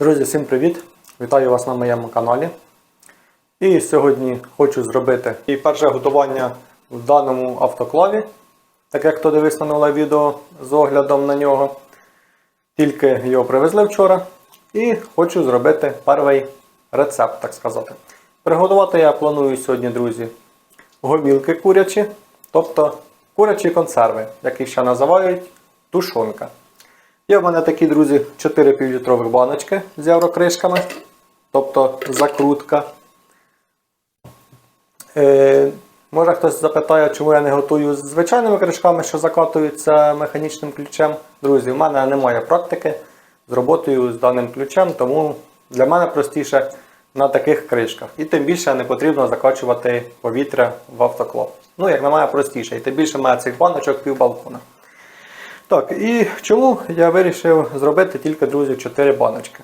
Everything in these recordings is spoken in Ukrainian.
Друзі, всім привіт! Вітаю вас на моєму каналі. І сьогодні хочу зробити і перше готування в даному автоклаві, так як хто дивився минуле відео з оглядом на нього. Тільки його привезли вчора. І хочу зробити перший рецепт, так сказати. Приготувати я планую сьогодні, друзі, гомілки курячі, тобто курячі консерви, які ще називають тушонка. Є в мене такі, друзі, 4 півлітрових баночки з єврокришками, тобто закрутка. Е, може хтось запитає, чому я не готую з звичайними кришками, що закатуються механічним ключем. Друзі, в мене немає практики з роботою з даним ключем, тому для мене простіше на таких кришках. І тим більше не потрібно закачувати повітря в автоклав. Ну, як мене, простіше. І тим більше має цих баночок пів балкона. Так, і чому я вирішив зробити тільки, друзі, 4 баночки.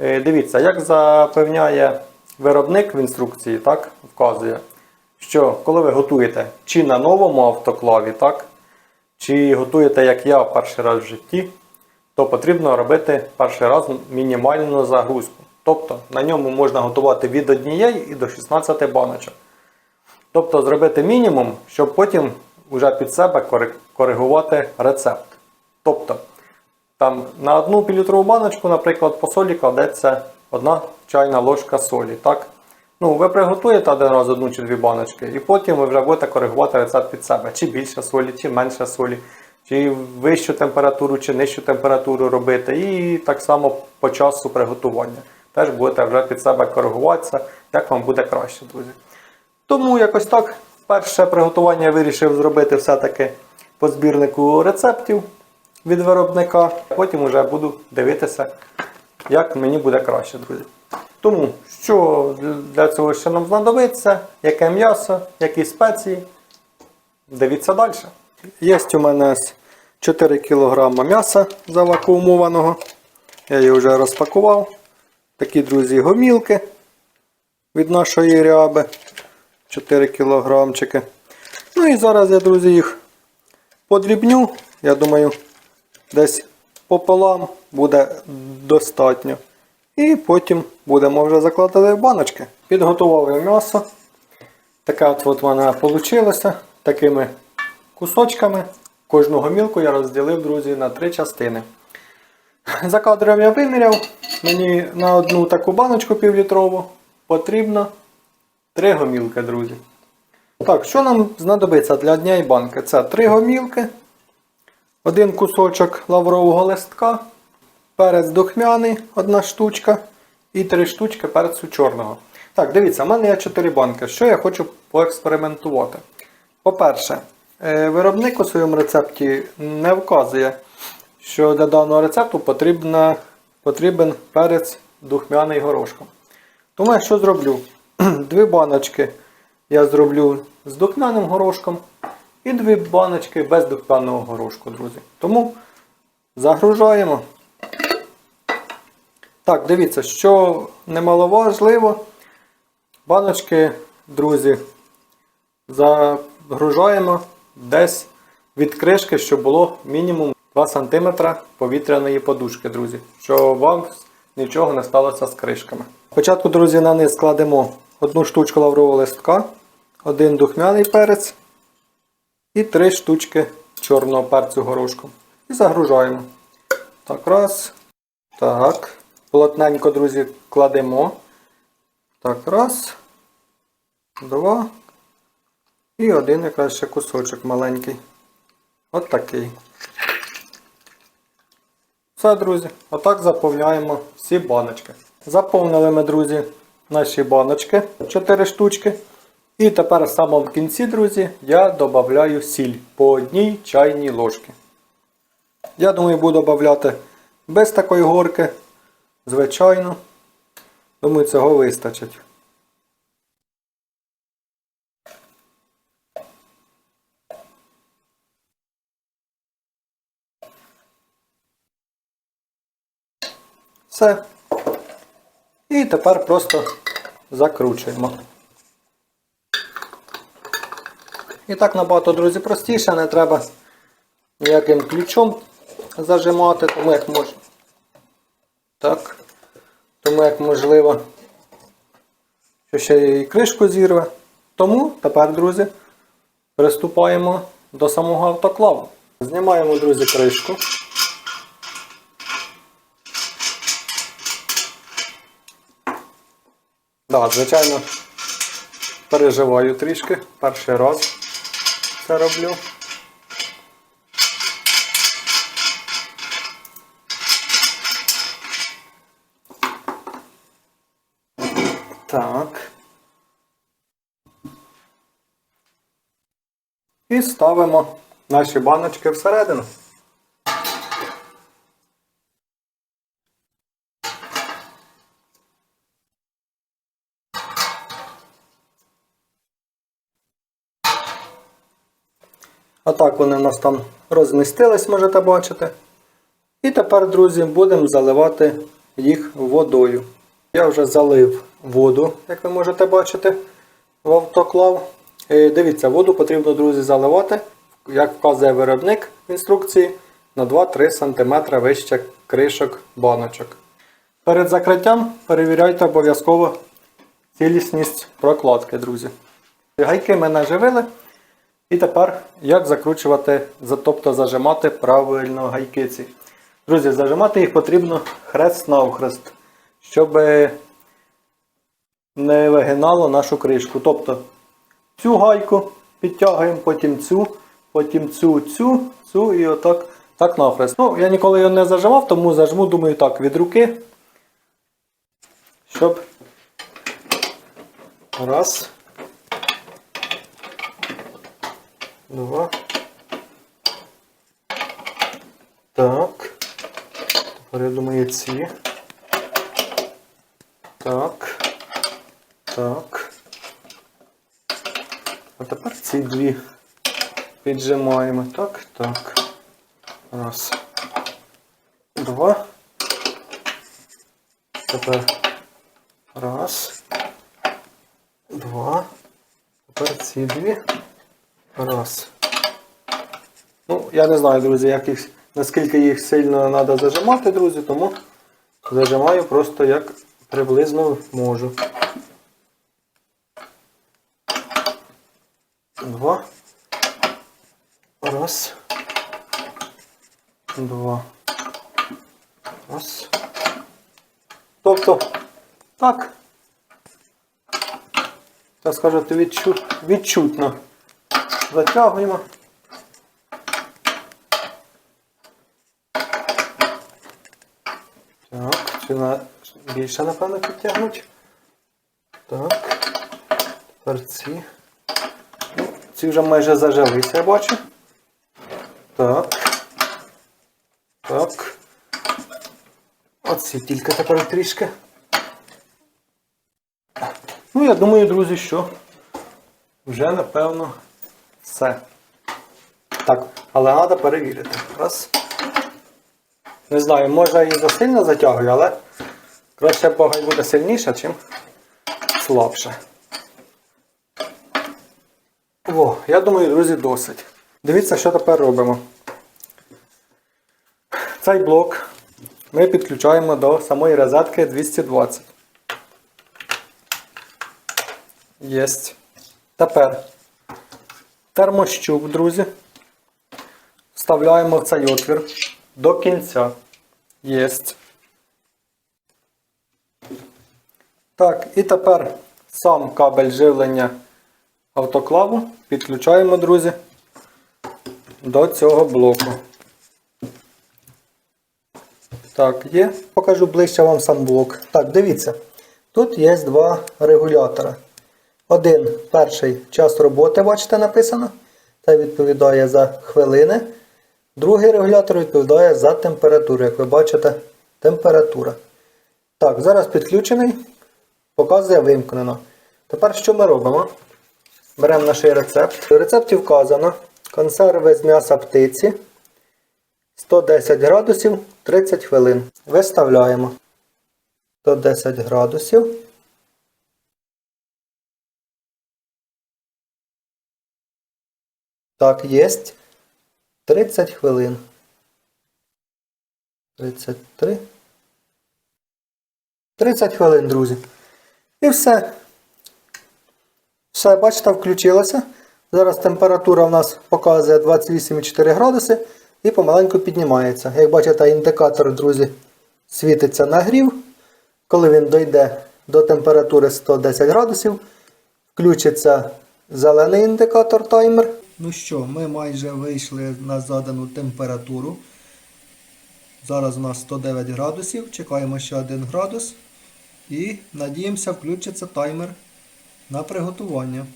Е, Дивіться, як запевняє виробник в інструкції, так, вказує, що коли ви готуєте чи на новому автоклаві, так, чи готуєте, як я, перший раз в житті, то потрібно робити перший раз мінімальну загрузку. Тобто на ньому можна готувати від однієї і до 16 баночок. Тобто зробити мінімум, щоб потім вже під себе коригувати рецепт. Тобто, там на одну півлітрову баночку, наприклад, по солі кладеться одна чайна ложка солі. Так? Ну, ви приготуєте один раз одну чи дві баночки, і потім ви вже будете коригувати рецепт під себе. Чи більше солі, чи менше солі, чи вищу температуру, чи нижчу температуру робити. І так само по часу приготування. Теж будете вже під себе коригуватися, як вам буде краще, друзі. Тому якось так. Перше приготування я вирішив зробити все-таки по збірнику рецептів від виробника. Потім вже буду дивитися, як мені буде краще, друзі. Тому, що для цього ще нам знадобиться, яке м'ясо, які спеції. Дивіться далі. Є у мене 4 кг м'яса завакуумованого. Я її вже розпакував. Такі, друзі, гомілки від нашої ряби. 4 кілограмчики. Ну і зараз я, друзі, їх подрібню. Я думаю, десь пополам буде достатньо. І потім будемо вже закладати в баночки. Підготував м'ясо. Таке от, от в мене вийшло. Такими кусочками. Кожну гомілку я розділив, друзі, на три частини. За кадром я виміряв. Мені на одну таку баночку півлітрову потрібно Три гомілки, друзі. Так, що нам знадобиться для однієї банки? Це три гомілки, один кусочок лаврового листка, перець духмяний, одна штучка і три штучки перцю чорного. Так, дивіться, в мене є 4 банки. Що я хочу поекспериментувати? По-перше, е, виробник у своєму рецепті не вказує, що для даного рецепту потрібна, потрібен перець духмяний горошком. Тому я що зроблю? Дві баночки я зроблю з духмяним горошком і дві баночки без духмяного горошку, друзі. Тому загружаємо. Так, дивіться, що немаловажливо, баночки, друзі, загружаємо десь від кришки, щоб було мінімум 2 см повітряної подушки, друзі. Щоб вам нічого не сталося з кришками. Спочатку, друзі, на низ кладемо одну штучку лаврового листка, один духмяний перець і три штучки чорного перцю горошком. І загружаємо. Так, раз. Так. Плотненько, друзі, кладемо. Так, раз. Два. І один якраз ще кусочок маленький. От такий. Все, друзі, отак заповняємо всі баночки. Заповнили ми, друзі, наші баночки 4 штучки. І тепер в самому кінці, друзі, я додаю сіль по одній чайній ложці. Я думаю, буду додати без такої горки. Звичайно. Думаю, цього вистачить. Все. І тепер просто закручуємо. І так набагато, друзі, простіше, не треба ніяким ключом зажимати, тому як можна. Так. Тому як можливо, що ще і кришку зірве. Тому тепер, друзі, приступаємо до самого автоклаву. Знімаємо, друзі, кришку. Да, звичайно, переживаю трішки. Перший раз це роблю. Так. І ставимо наші баночки всередину. Отак вони в нас там розмістились, можете бачити. І тепер, друзі, будемо заливати їх водою. Я вже залив воду, як ви можете бачити, в автоклав. Е, Дивіться, воду потрібно, друзі, заливати, як вказує виробник в інструкції, на 2-3 см вище кришок баночок. Перед закриттям перевіряйте обов'язково цілісність прокладки, друзі. Гайки ми наживили. І тепер як закручувати, тобто зажимати правильно гайки ці. Друзі, зажимати їх потрібно хрест навхрест, щоб не вигинало нашу кришку. Тобто цю гайку підтягуємо, потім цю, потім цю, цю, цю і отак так навхрест. Ну, я ніколи його не зажимав, тому зажму, думаю, так, від руки. Щоб раз. Два. Так. Тепер я думаю ці. Так. Так. А тепер ці дві піджимаємо. Так, так. Раз. Два. Тепер раз. Два. Тепер ці дві. Раз. Ну, я не знаю, друзі, як їх, наскільки їх сильно треба зажимати, друзі, тому зажимаю просто як приблизно можу. Два. Раз. Два. Раз. Тобто, так. Скажете, відчу... відчутно. Затягуємо. Так, чи на... більше, напевно, підтягнуть. Так. Тепер ці. Ну, ці вже майже зажилися, я бачу. Так. Так. Оці тільки тепер трішки. Ну, я думаю, друзі, що вже напевно все. Так, але треба перевірити. Раз. Не знаю, може і засильно затягую, але краще погай буде сильніше, чим слабше. О, я думаю, друзі, досить. Дивіться, що тепер робимо. Цей блок ми підключаємо до самої розетки 220. Єсть. Тепер термощуп, друзі. Вставляємо в цей отвір до кінця. Єсть. Так, і тепер сам кабель живлення автоклаву підключаємо, друзі, до цього блоку. Так, є. Покажу ближче вам сам блок. Так, дивіться. Тут є два регулятора. Один перший час роботи, бачите, написано. Це відповідає за хвилини. Другий регулятор відповідає за температуру. Як ви бачите, температура. Так, зараз підключений. Показує вимкнено. Тепер що ми робимо? Беремо наш рецепт. В рецепті вказано консерви з м'яса птиці. 110 градусів 30 хвилин. Виставляємо 110 градусів. Так, єсть. 30 хвилин. 33. 30 хвилин, друзі. І все. Все, бачите, включилося. Зараз температура у нас показує 28,4 градуси і помаленьку піднімається. Як бачите, індикатор, друзі, світиться нагрів. Коли він дойде до температури 110 градусів, включиться зелений індикатор таймер. Ну що, ми майже вийшли на задану температуру. Зараз у нас 109 градусів, чекаємо ще 1 градус. І надіємося, включиться таймер на приготування.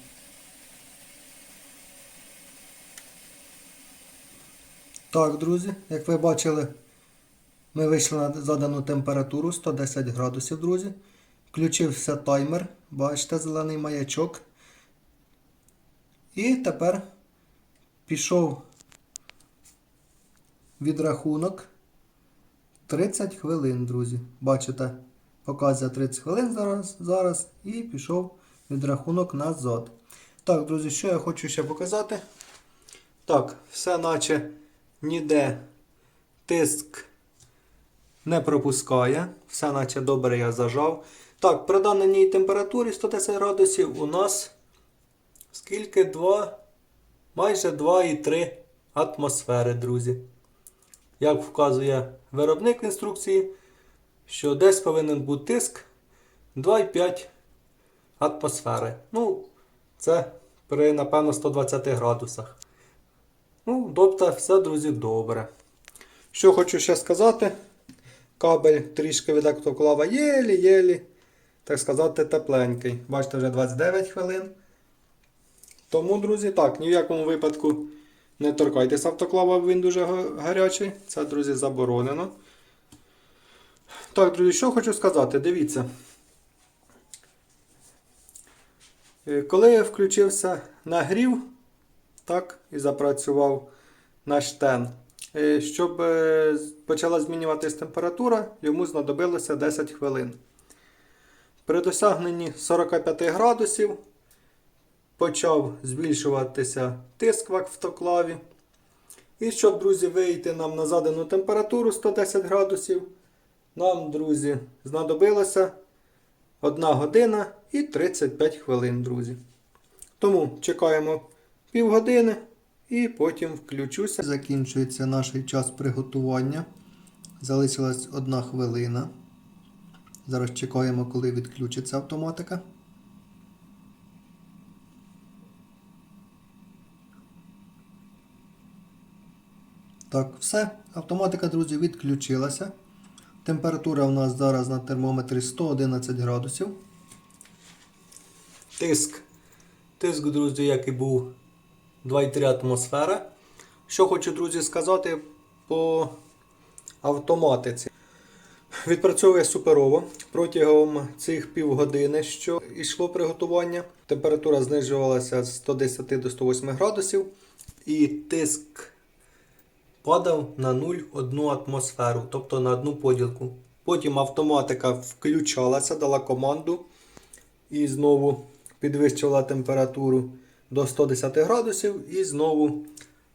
Так, друзі, як ви бачили, ми вийшли на задану температуру 110 градусів, друзі. Включився таймер, бачите, зелений маячок. І тепер пішов відрахунок 30 хвилин, друзі. Бачите, показує 30 хвилин зараз, зараз і пішов відрахунок назад. Так, друзі, що я хочу ще показати? Так, все наче ніде тиск не пропускає. Все наче добре я зажав. Так, при даній температурі 110 градусів у нас скільки? 2, майже 2,3 атмосфери, друзі. Як вказує виробник в інструкції, що десь повинен бути тиск 2,5 атмосфери. Ну, це при, напевно, 120 градусах. Ну, тобто, все, друзі, добре. Що хочу ще сказати. Кабель трішки від автоклава єлі-єлі, так сказати, тепленький. Бачите, вже 29 хвилин. Тому, друзі, так, ні в якому випадку не торкайтесь автоклава, він дуже гарячий. Це, друзі, заборонено. Так, друзі, що хочу сказати, дивіться. Е, Коли я включився нагрів, так, і запрацював наш штен, е, щоб е, почала змінюватись температура, йому знадобилося 10 хвилин. При досягненні 45 градусів почав збільшуватися тиск в автоклаві. І щоб, друзі, вийти нам на задану температуру 110 градусів, нам, друзі, знадобилося 1 година і 35 хвилин, друзі. Тому чекаємо півгодини і потім включуся. Закінчується наш час приготування. Залишилась 1 хвилина. Зараз чекаємо, коли відключиться автоматика. Так, все. Автоматика, друзі, відключилася. Температура у нас зараз на термометрі 111 градусів. Тиск. Тиск, друзі, як і був 2,3 атмосфера. Що хочу, друзі, сказати по автоматиці. Відпрацьовує суперово. Протягом цих півгодини, що йшло приготування, температура знижувалася з 110 до 108 градусів, і тиск падав на 0,1 атмосферу, тобто на одну поділку. Потім автоматика включалася, дала команду і знову підвищувала температуру до 110 градусів і знову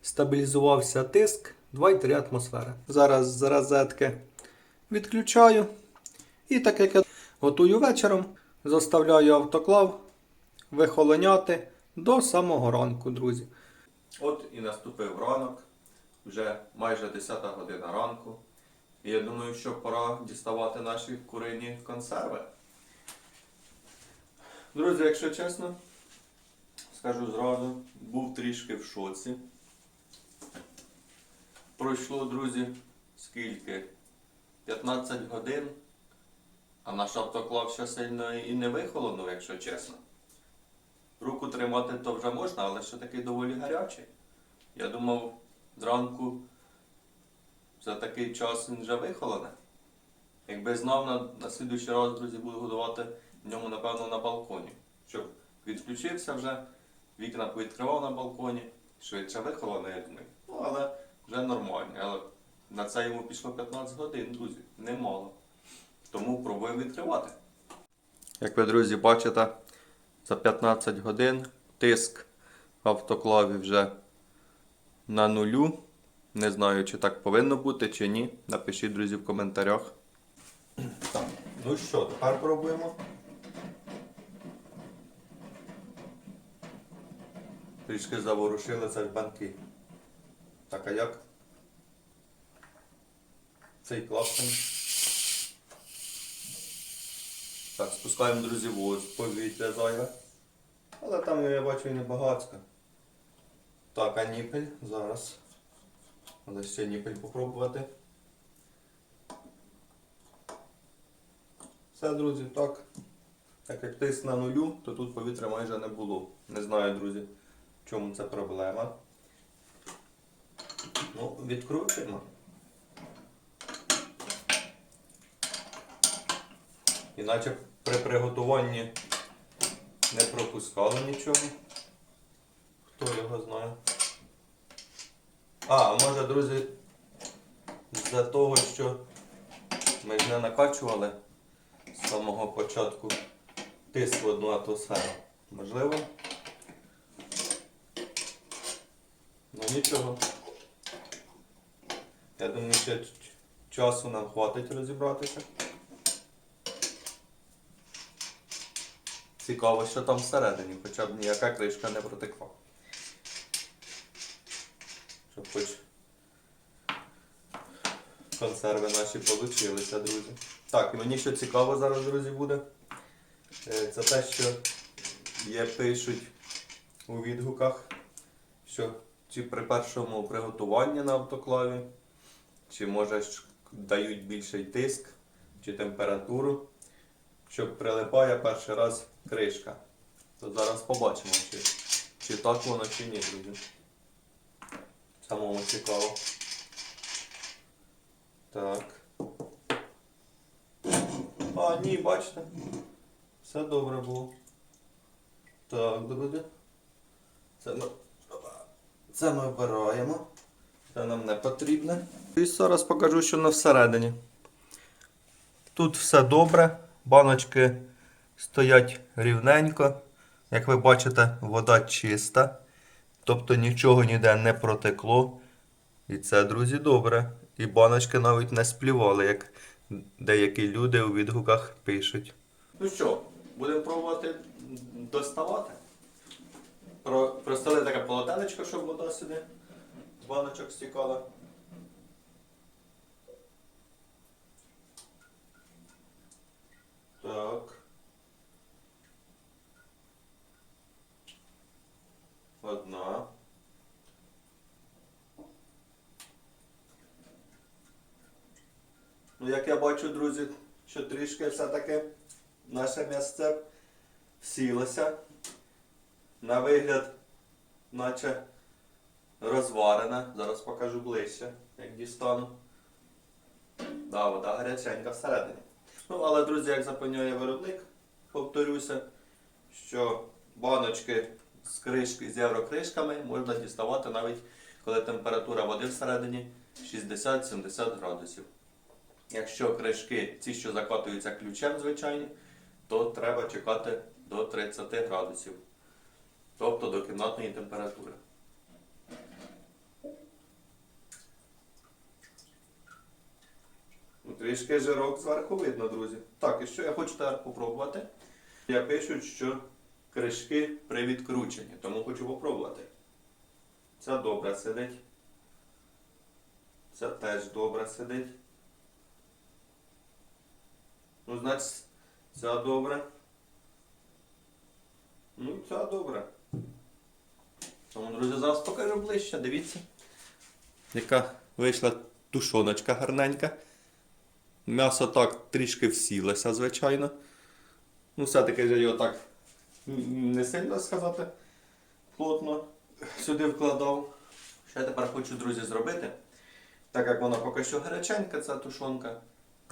стабілізувався тиск 2,3 атмосфери. Зараз з розетки відключаю. І так як я готую вечором, заставляю автоклав вихолоняти до самого ранку, друзі. От і наступив ранок, вже майже 10 година ранку. І я думаю, що пора діставати наші курині консерви. Друзі, якщо чесно, скажу зразу, був трішки в шоці. Пройшло, друзі, скільки? 15 годин, а наш автоклав ще сильно і не вихолонув, якщо чесно. Руку тримати то вже можна, але ще такий доволі гарячий. Я думав, зранку за такий час він вже вихолоне. Якби знав, на, на слідуючий раз, друзі, буду годувати в ньому, напевно, на балконі. Щоб відключився вже, вікна повідкривав на балконі, швидше вихолоне, я думаю. Ну, але вже нормально. Але на це йому пішло 15 годин, друзі. Немало. Тому пробую відкривати. Як ви, друзі, бачите, за 15 годин тиск в автоклаві вже на нулю. Не знаю, чи так повинно бути, чи ні. Напишіть, друзі, в коментарях. Так, Ну що, тепер пробуємо. Трішки заворушили це банки. Так, а як? Цей клапан. Так, спускаємо, друзі, воз, повітря зайве. Але там я бачу і не багатська. Так, а ніпель зараз. Треба ще ніпель попробувати. Все, друзі, так. Так як тиск на нулю, то тут повітря майже не було. Не знаю, друзі, в чому це проблема. Ну, відкручуємо. Іначе при приготуванні не пропускало нічого. Хто його знає? А, може, друзі, з-за того, що ми ж не накачували з самого початку тиск в одну атмосферу. Можливо? Ну нічого. Я думаю, ще часу нам хватить розібратися. Цікаво, що там всередині, хоча б ніяка кришка не протекла. Щоб хоч консерви наші получилися, друзі. Так, мені що цікаво зараз, друзі, буде. е, Це те, що є пишуть у відгуках, що чи при першому приготуванні на автоклаві, чи може дають більший тиск, чи температуру, що прилипає перший раз кришка. То зараз побачимо, чи, чи так воно, чи ні, друзі. Самому цікаво. Так. А, ні, бачите. Все добре було. Так, друзі. Це ми, це ми обираємо. Це нам не потрібне. І зараз покажу, що на всередині. Тут все добре. Баночки стоять рівненько. Як ви бачите, вода чиста. Тобто нічого ніде не протекло. І це, друзі, добре. І баночки навіть не сплівали, як деякі люди у відгуках пишуть. Ну що, будемо пробувати доставати. Про, простели таке полотенечко, щоб вода сюди баночок стікала. Так. Одна. Ну, як я бачу, друзі, що трішки все-таки наше місце всілося. На вигляд, наче розварене. Зараз покажу ближче, як дістану. Да, вода гаряченька всередині. Ну, але, друзі, як запевняє виробник, повторюся, що баночки з кришки з єврокришками можна діставати навіть коли температура води всередині 60-70 градусів. Якщо кришки, ці, що закатуються ключем, звичайні, то треба чекати до 30 градусів. Тобто до кімнатної температури. Ну, Трішки жирок зверху видно, друзі. Так, і що я хочу тепер попробувати? Я пишуть, що кришки при відкрученні, тому хочу попробувати. Це добре сидить. Це теж добре сидить. Ну, значить, ця добре. Ну, і добре. Тому, друзі, зараз покажу ближче, дивіться. Яка вийшла тушоночка гарненька. М'ясо так трішки всілося, звичайно. Ну, все-таки я його так не сильно сказати плотно сюди вкладав. Що я тепер хочу, друзі, зробити. Так як вона поки що гаряченька, ця тушонка,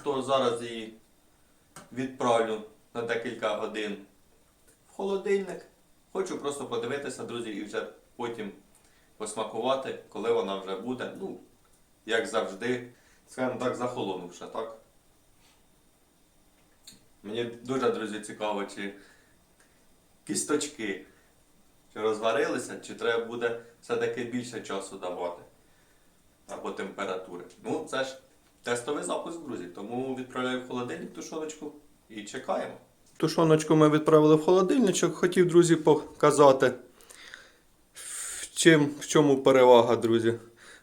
то зараз її відправлю на декілька годин в холодильник. Хочу просто подивитися, друзі, і вже потім посмакувати, коли вона вже буде. Ну, як завжди, скажімо так, захолонувши, так? Мені дуже, друзі, цікаво, чи кісточки чи розварилися, чи треба буде все-таки більше часу давати. Або температури. Ну, це ж тестовий запуск, друзі. Тому відправляю в холодильник тушоночку і чекаємо. Тушоночку ми відправили в холодильничок. Хотів, друзі, показати, в, чим, в чому перевага, друзі.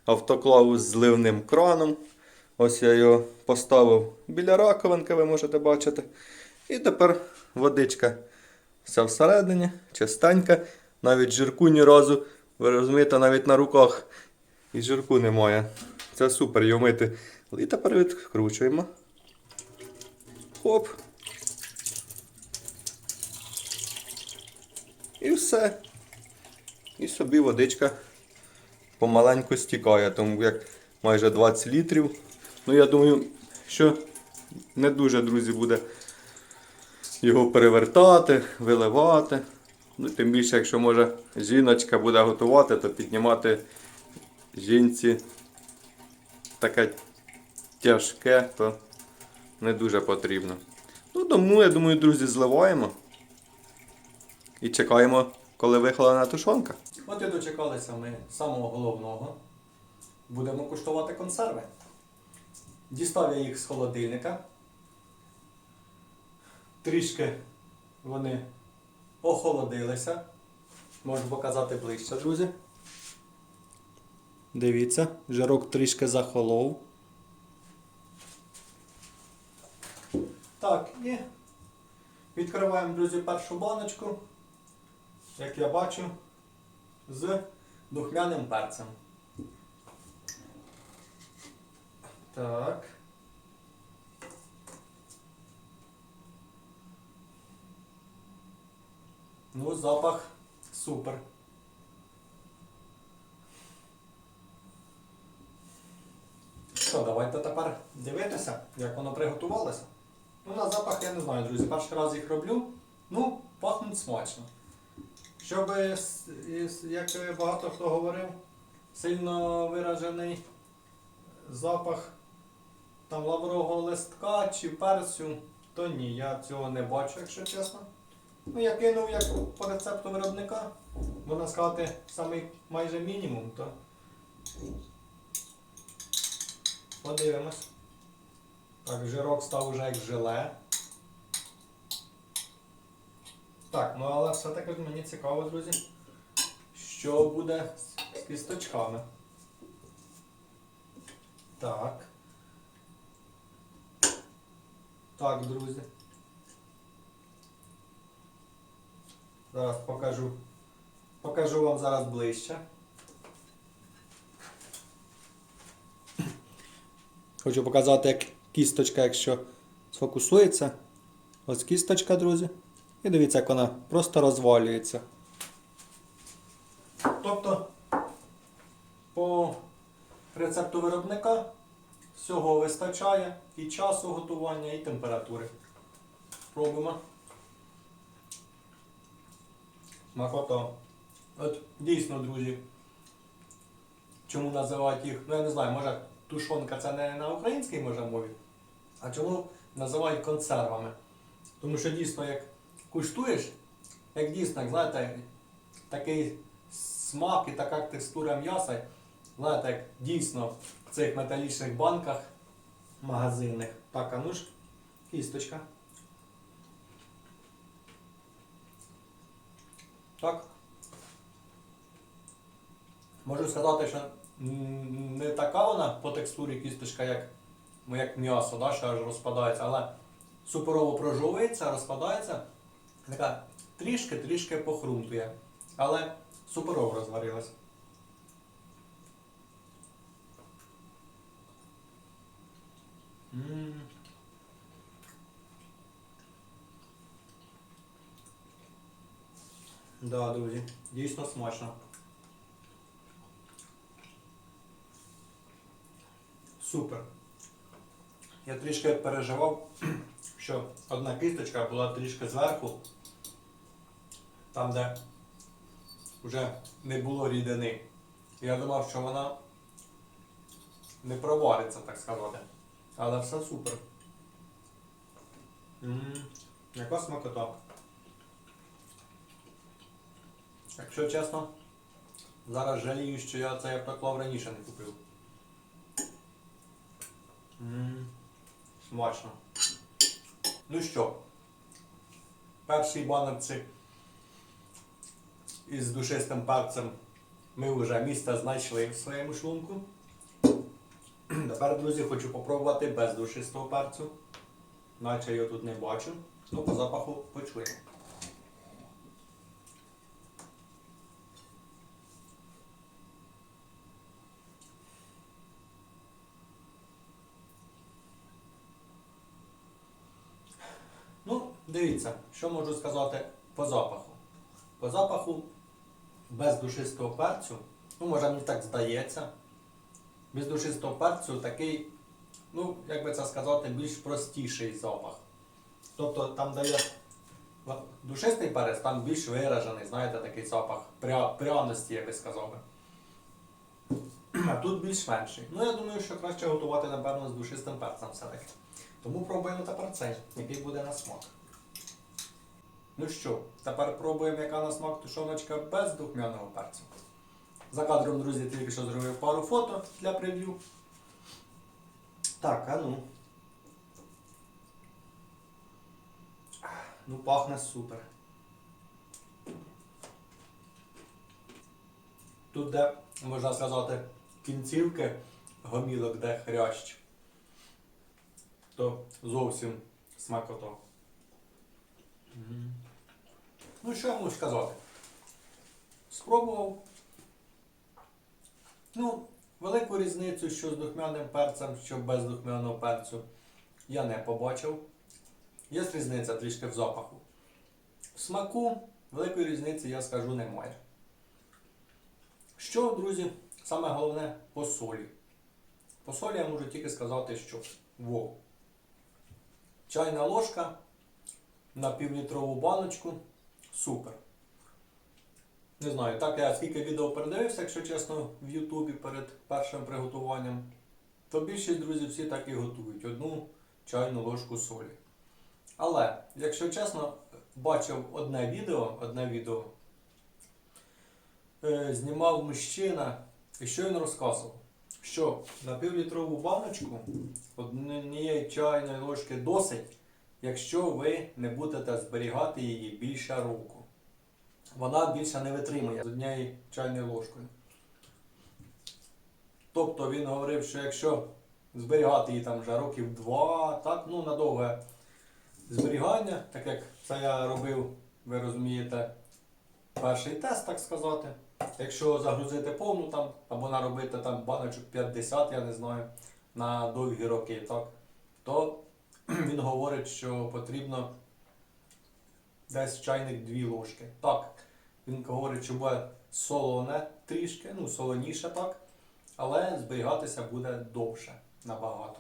Автоклаву з зливним краном. Ось я його поставив біля раковинки, ви можете бачити. І тепер водичка вся всередині, чистенька. Навіть жирку ні разу, ви розумієте, навіть на руках і жирку немає. Це супер його мити. І тепер відкручуємо. Хоп. І все. І собі водичка помаленьку стікає, тому як майже 20 літрів. Ну, я думаю, що не дуже, друзі, буде його перевертати, виливати. Ну, тим більше, якщо може жіночка буде готувати, то піднімати жінці таке тяжке, то не дуже потрібно. Ну, тому, я думаю, друзі, зливаємо. І чекаємо, коли вихолена тушонка. От і дочекалися ми самого головного. Будемо куштувати консерви. Дістав я їх з холодильника. Трішки вони охолодилися. Можу показати ближче, друзі. Дивіться, жирок трішки захолов. Так, і відкриваємо, друзі, першу баночку. Як я бачу, з духмяним перцем. Так. Ну, запах супер. Що, давайте тепер дивитися, як воно приготувалося. Ну, на запах я не знаю, друзі. Перший раз їх роблю. Ну, пахнуть смачно. Щоб, як багато хто говорив, сильно виражений запах там лаврового листка чи перцю, то ні, я цього не бачу, якщо чесно. Ну, я кинув як по рецепту виробника, можна сказати, самий майже мінімум, то подивимось. Так, жирок став уже як желе. Так, ну але все-таки мені цікаво, друзі, що буде з кісточками. Так. Так, друзі. Зараз покажу. Покажу вам зараз ближче. Хочу показати, як кісточка, якщо сфокусується. Ось кісточка, друзі. І дивіться, як вона просто розвалюється. Тобто, по рецепту виробника всього вистачає і часу готування, і температури. Пробуємо. Смакота. От дійсно, друзі. Чому називають їх? Ну я не знаю, може тушонка це не на українській може мові. А чому називають консервами? Тому що дійсно, як куштуєш, як дійсно, як, знаєте, такий смак і така текстура м'яса, знаєте, як дійсно в цих металічних банках магазинних. Так, а ну ж, кісточка. Так. Можу сказати, що не така вона по текстурі кісточка, як, як м'ясо, да, що аж розпадається, але суперово прожовується, розпадається. Така трішки-трішки похрумтує. Але суперово розварилась. М. Да, друзі, дійсно смачно. Супер. Я трішки переживав, що одна кісточка була трішки зверху, там, де вже не було рідини. Я думав, що вона не провариться, так сказати. Але все супер. М, Яка смакота. Якщо чесно, зараз жалію, що я цей автоклав раніше не купив. Ммм, смачно. Ну що, перші банерці із душистим перцем ми вже місце знайшли в своєму шлунку. Тепер, друзі, хочу попробувати без душистого перцю. Наче його тут не бачу. Ну, по запаху почуємо. Ну, дивіться, що можу сказати по запаху. По запаху без душистого перцю, ну, може мені так здається, без душистого перцю такий, ну, як би це сказати, більш простіший запах. Тобто там де є ла- душистий перець, там більш виражений, знаєте, такий запах пря, пряності, я би сказав. би. А тут більш менший. Ну, я думаю, що краще готувати, напевно, з душистим перцем все-таки. Тому пробуємо тепер цей, який буде на смак. Ну що, тепер пробуємо, яка на смак тушоночка без духмяного перцю. За кадром, друзі, тільки що зробив пару фото для прев'ю. Так, а ну. Ну, пахне супер. Тут, де, можна сказати, кінцівки гомілок, де хрящ, то зовсім смакота. Ну, що я можу сказати? Спробував. Ну, велику різницю, що з духмяним перцем, що без духмяного перцю, я не побачив. Є різниця трішки в запаху. В смаку великої різниці, я скажу, немає. Що, друзі, саме головне по солі. По солі я можу тільки сказати, що во. Чайна ложка на півлітрову баночку. Супер. Не знаю, так я скільки відео передивився, якщо чесно, в Ютубі перед першим приготуванням, то більшість друзів всі так і готують одну чайну ложку солі. Але, якщо чесно, бачив одне відео, одне відео, е, знімав мужчина, і що він розказував? Що на півлітрову баночку однієї чайної ложки досить, якщо ви не будете зберігати її більше року. Вона більше не витримує з однією чайною ложкою. Тобто він говорив, що якщо зберігати її там вже років два, так, ну на довге зберігання, так як це я робив, ви розумієте, перший тест, так сказати. Якщо загрузити повну там, або наробити там баночок 50, я не знаю, на довгі роки, так, то він говорить, що потрібно десь чайник дві ложки. Так, він говорить, що буде солоне трішки, ну солоніше так, але зберігатися буде довше набагато.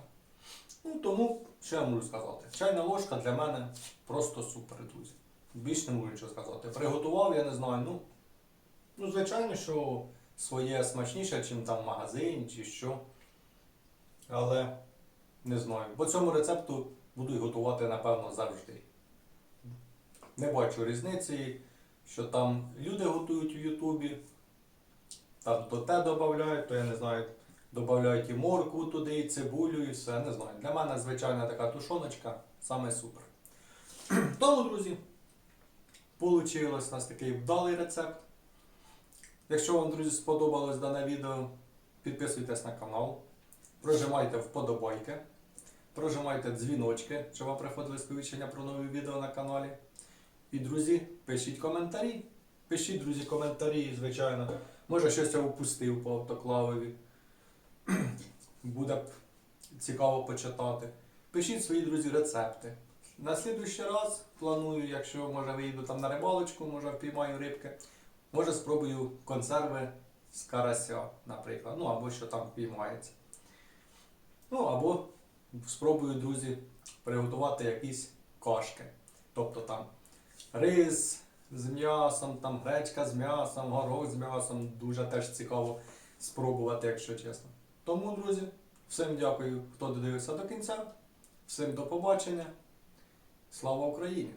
Ну, тому, що я можу сказати? Чайна ложка для мене просто супер, друзі. Більш не можу нічого сказати. Приготував, я не знаю, ну, ну звичайно, що своє смачніше, ніж там в магазині чи що. Але не знаю. По цьому рецепту буду готувати, напевно, завжди. Не бачу різниці, що там люди готують у Ютубі, там то те додають, то я не знаю, додають і моркву туди, і цибулю, і все. Не знаю. Для мене звичайна така тушоночка саме супер. Тому, друзі, вийшло у нас такий вдалий рецепт. Якщо вам, друзі, сподобалось дане відео, підписуйтесь на канал, прожимайте вподобайки, прожимайте дзвіночки, щоб вам приходили сповіщення про нові відео на каналі. І, друзі, пишіть коментарі. Пишіть, друзі, коментарі, звичайно. Може, щось я упустив по автоклавові. Буде б цікаво почитати. Пишіть свої, друзі, рецепти. На слідуючий раз планую, якщо може вийду там на рибалочку, може впіймаю рибки. Може спробую консерви з карася, наприклад. Ну або що там впіймається. Ну або спробую, друзі, приготувати якісь кашки. Тобто там рис з м'ясом, там гречка з м'ясом, горох з м'ясом. Дуже теж цікаво спробувати, якщо чесно. Тому, друзі, всім дякую, хто додивився до кінця. Всім до побачення. Слава Україні!